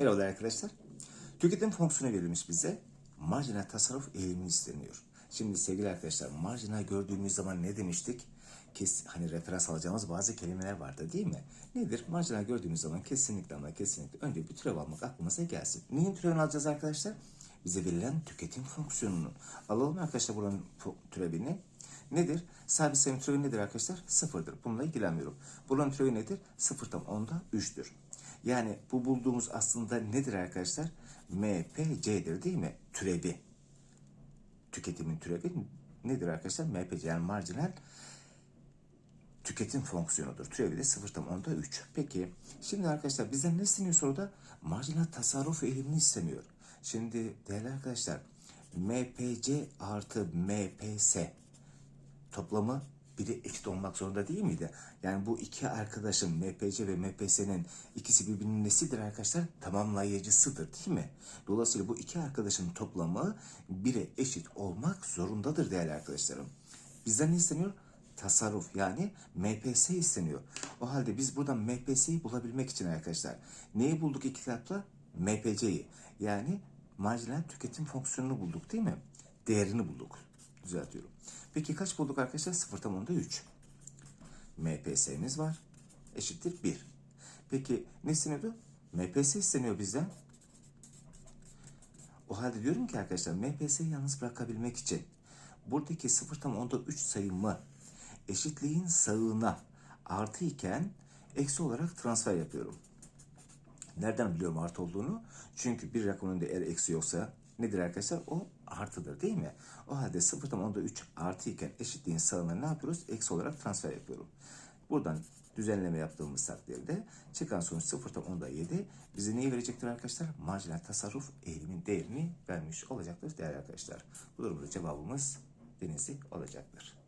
Merhabalar arkadaşlar. Tüketim fonksiyonu verilmiş bize. Marjinal tasarruf eğilimi isteniyor. Şimdi sevgili arkadaşlar marjinal gördüğümüz zaman ne demiştik? Kes, hani referans alacağımız bazı kelimeler vardı değil mi? Nedir? Marjinal gördüğümüz zaman kesinlikle ama kesinlikle önce bir türev almak aklımıza gelsin. Neyin türevini alacağız arkadaşlar? Bize verilen tüketim fonksiyonunu. Alalım arkadaşlar buranın türevini. Nedir? Sabit sayım türevi nedir arkadaşlar? Sıfırdır. Bununla ilgilenmiyorum. Buranın türevi nedir? Sıfırdan onda üçtür. Yani bu bulduğumuz aslında nedir arkadaşlar? MPC'dir değil mi? Türevi. Tüketimin türevi nedir arkadaşlar? MPC yani marjinal tüketim fonksiyonudur. Türevi de 0.10'da 3. Peki şimdi arkadaşlar bizden ne isteniyor soruda? Marjinal tasarruf eğilimini isteniyor. Şimdi değerli arkadaşlar MPC artı MPS toplamı biri eşit olmak zorunda değil miydi? Yani bu iki arkadaşın MPC ve MPS'nin ikisi birbirinin nesidir arkadaşlar? Tamamlayıcısıdır değil mi? Dolayısıyla bu iki arkadaşın toplamı bire eşit olmak zorundadır değerli arkadaşlarım. Bizden ne isteniyor? Tasarruf yani MPS isteniyor. O halde biz buradan MPS'yi bulabilmek için arkadaşlar neyi bulduk iki kitapta? MPC'yi yani marjinal tüketim fonksiyonunu bulduk değil mi? Değerini bulduk. Düzeltiyorum. Peki kaç bulduk arkadaşlar? 0.10'da 3. MPS'miz var. Eşittir 1. Peki ne isteniyordu? MPS isteniyor bizden. O halde diyorum ki arkadaşlar MPS'yi yalnız bırakabilmek için buradaki 0.10'da 3 sayımı eşitliğin sağına artı iken eksi olarak transfer yapıyorum. Nereden biliyorum artı olduğunu? Çünkü bir rakamın önünde eğer eksi yoksa nedir arkadaşlar? O artıdır değil mi? O halde 0.10'da 3 artı iken eşitliğin sağına ne yapıyoruz? Eksi olarak transfer yapıyorum. Buradan düzenleme yaptığımız takdirde çıkan sonuç 0.10'da 7 bize neyi verecektir arkadaşlar? Marjinal tasarruf eğilimin değerini vermiş olacaktır değerli arkadaşlar. Bu durumda cevabımız denizli olacaktır.